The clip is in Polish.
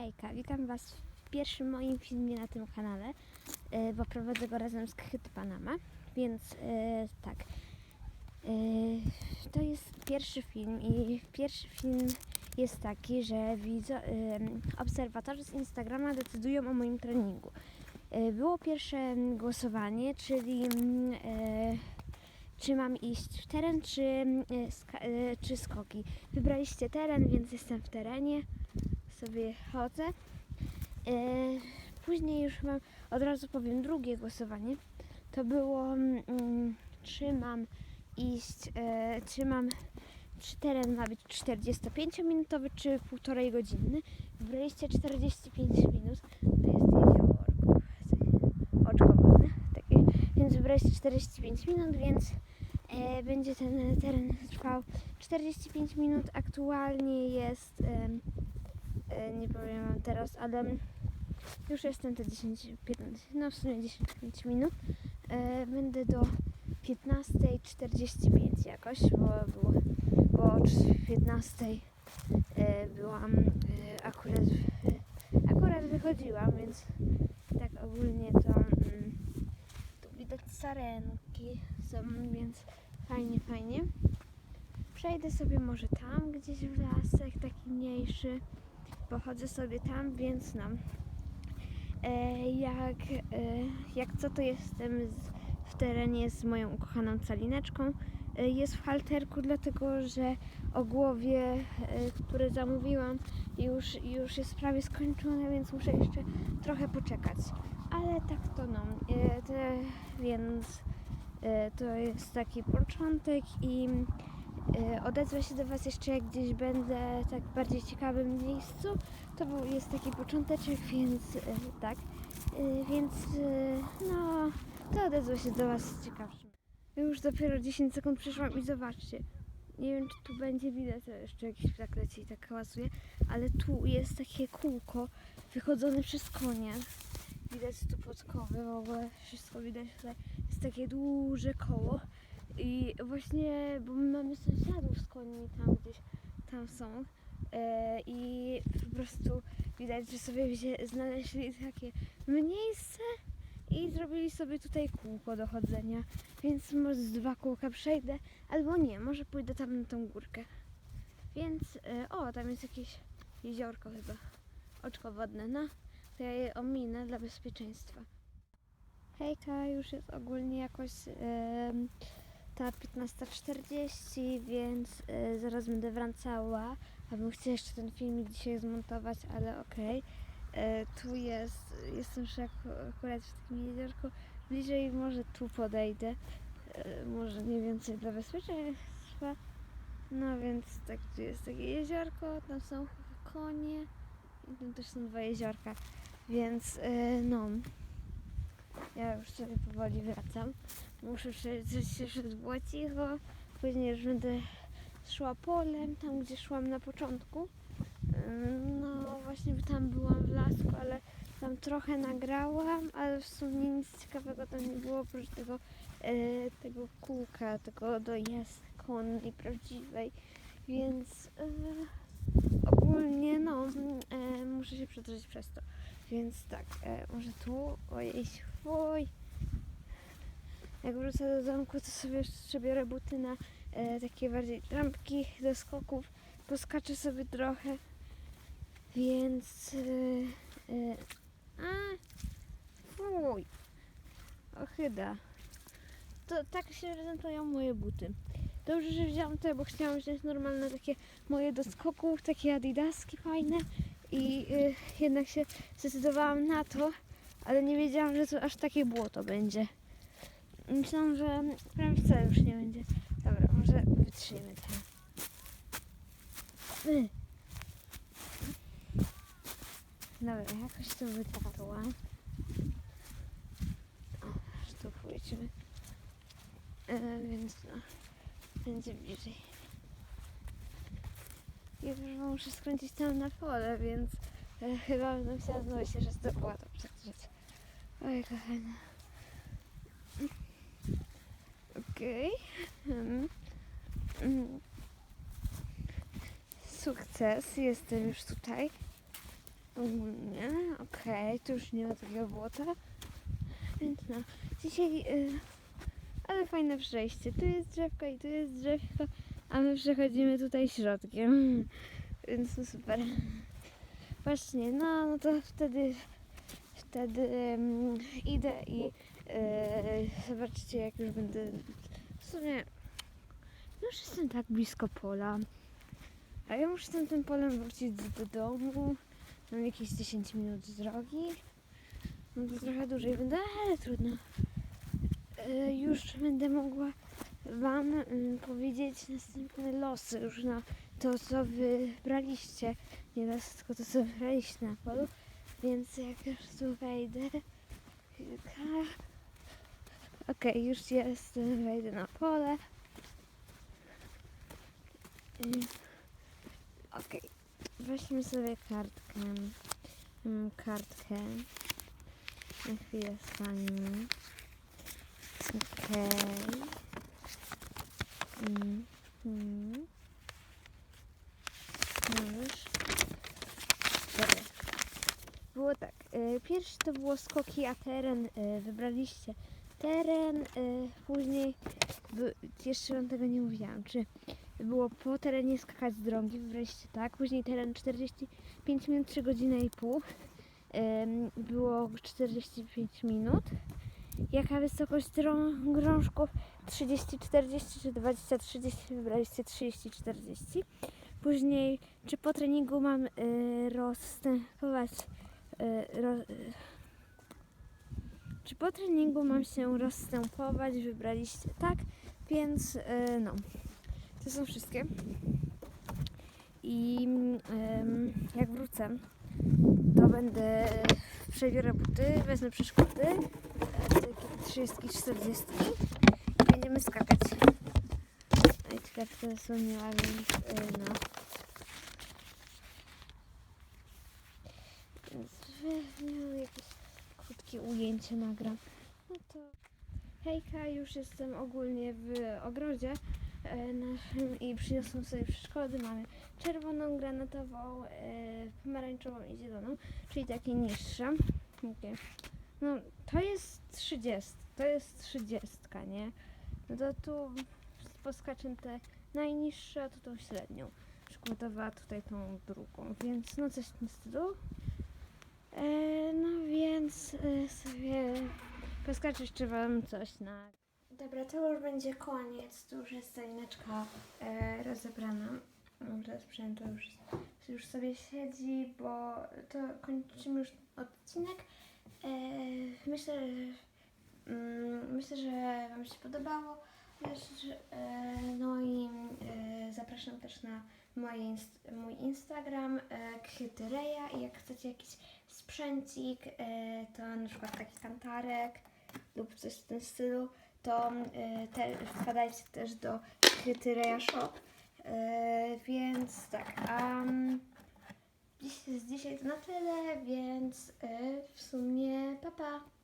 Hejka, witam Was w pierwszym moim filmie na tym kanale, e, bo prowadzę go razem z Khyt Panama, więc e, tak. E, to jest pierwszy film i pierwszy film jest taki, że widzo, obserwatorzy z Instagrama decydują o moim treningu. Było pierwsze głosowanie, czyli mm, czy mam iść w teren, czy, mm, czy skoki. Wybraliście teren, więc jestem w terenie sobie chodzę. E, później już mam, od razu powiem, drugie głosowanie. To było, mm, czy mam iść, e, czy mam, czy teren ma być 45-minutowy, czy półtorej godziny. Wybraliście 45 minut. To jest jeziorko, oczko wodne, takie. Więc wybraliście 45 minut, więc e, będzie ten teren trwał 45 minut. Aktualnie jest... e, nie powiem wam teraz, ale już jestem te 10, 15, no w sumie 10-5 minut. E, będę do 15.45 jakoś, bo było, bo o 15 e, byłam, e, akurat, akurat wychodziłam, więc tak ogólnie to mm, tu widać sarenki są, więc fajnie, fajnie. Przejdę sobie może tam gdzieś w lasek, taki mniejszy pochodzę sobie tam, więc no. E, jak, e, jak co, to jestem z, w terenie z moją ukochaną calineczką. E, jest w halterku, dlatego że o głowie, e, które zamówiłam, już, już jest prawie skończone, więc muszę jeszcze trochę poczekać. Ale tak to no. E, te, więc e, to jest taki początek i Odezwę się do Was jeszcze jak gdzieś będę tak bardziej ciekawym miejscu. To był, jest taki począteczek, więc e, tak. E, Więc e, no, to odezwę się do Was z ciekawszym. Już dopiero 10 sekund przyszłam i zobaczcie. Nie wiem, czy tu będzie widać, to jeszcze jakiś ptak leci i tak hałasuje, ale tu jest takie kółko wychodzone przez konia. Widać tu podkowy, w ogóle wszystko widać tutaj. Jest takie duże koło. I właśnie, bo my mamy sąsiadów z koni tam gdzieś, tam są. E, I po prostu widać, że sobie znaleźli takie miejsce i zrobili sobie tutaj kółko do chodzenia. Więc może z dwa kółka przejdę, albo nie, może pójdę tam na tą górkę. Więc, e, o, tam jest jakieś jeziorko chyba, oczko wodne, no. To ja je ominę dla bezpieczeństwa. Hejka, już jest ogólnie jakoś... ta 15.40, więc y, zaraz będę wracała. A bym chciała jeszcze ten filmik dzisiaj zmontować, ale okej. Y, Tu jest, jestem już ak- akurat w takim jeziorku. Bliżej może tu podejdę. Y, Może nie więcej dla bezpieczeństwa. No więc tak, tu jest takie jeziorko, tam są konie i tam też są dwa jeziorka. Więc y, no, ja już sobie powoli wracam. Muszę przejrzeć się, żeby było cicho. Później już będę szła polem, tam gdzie szłam na początku. No właśnie tam byłam w lasku, ale tam trochę nagrałam, ale w sumie nic ciekawego tam nie było oprócz tego, e, tego kółka, tego do jazdy konnej prawdziwej. Więc e, ogólnie no, e, muszę się przedrzeć przez to. Więc tak, e, może tu, ojej, oj. Jak wrócę do domku, to sobie jeszcze przebiorę buty na e, takie bardziej trampki do skoków. Poskaczę sobie trochę. Więc... E, e, a, fuj. Ochyda. To tak się prezentują moje buty. Dobrze, że wziąłam te, bo chciałam wziąć normalne takie moje do skoków, takie adidaski fajne. I e, jednak się zdecydowałam na to, ale nie wiedziałam, że to aż takie błoto będzie. Myślałam, że prawie wcale już nie będzie. Dobra, może wytrzyjmy to. Y. Dobra, jakoś to wytarła. O, aż tu pójdźmy. E, więc no, będzie bliżej. Już muszę skręcić tam na pole, więc e, chyba będę musiała znowu się raz do płatu przedrzeć. Oj, kochana. Okej. Mhm. Mm. Sukces, jestem już tutaj. ogólnie. Okej, tu już nie ma takiego błota. Więc no, dzisiaj... Y, ale fajne przejście. Tu jest drzewko i tu jest drzewko, a my przechodzimy tutaj środkiem. Więc to super. Właśnie, no, no to wtedy wtedy em, idę i e, zobaczcie jak już będę w sumie no już jestem tak blisko pola a ja muszę tym, polem wrócić do domu mam jakieś 10 minut drogi no to trochę dłużej będę, ale trudno e, już będę mogła wam mm, powiedzieć następne losy już na to co wybraliście nie losy, tylko to co wybraliście na polu więc jak już tu wejdę, chwilka. Okej, już jestem, wejdę na pole. Okej, weźmy sobie kartkę. Kartkę. Na chwilę stańmy. Okej. Mhm. Mm Możesz. Dobra. Było tak. Y, Pierwszy to było skoki, a teren y, wybraliście. Teren, y, później jeszcze wam tego nie mówiłam, czy było po terenie skakać z drągi, wybraliście tak, później teren 45 minut, 3 godziny i pół, było 45 minut, jaka wysokość grążków, 30-40 czy 20-30, wybraliście 30-40. Później, czy po treningu mam y, rozstępować, y, roz, y, czy po treningu mam się rozstępować, wybraliście tak, więc y, no, to są wszystkie. I y, jak wrócę, to będę, przebiorę buty, wezmę przeszkody, y, 30-40 będziemy skakać. Kartka zasłoniła, więc y, no. Jakieś krótkie ujęcie nagram. No to hejka, już jestem ogólnie w ogrodzie e, naszym i przyniosłam sobie przeszkody. Mamy czerwoną, granatową, e, pomarańczową i zieloną, czyli takie niższe. Takie. No to jest 30, to jest 30, nie? No to tu poskaczę te najniższe, a tu tą średnią. Przygotowała tutaj tą drugą, więc no coś w tym stylu. E, no więc e, sobie poskaczę jeszcze wam coś na... Dobra, to już będzie koniec, tu już jest stalineczka e, rozebrana. Może sprzętu już, już sobie siedzi, bo to kończymy już odcinek. E, myślę, że, mm, myślę, że Wam się podobało. E, no i e, zapraszam też na moje mój Instagram e, Khytyreja i jak chcecie jakiś sprzęcik, to na przykład taki kantarek lub coś w tym stylu, to te, wpadajcie też do Khytyreja Shop. Więc tak, um, dziś, z dzisiaj to na tyle, więc w sumie papa. Pa.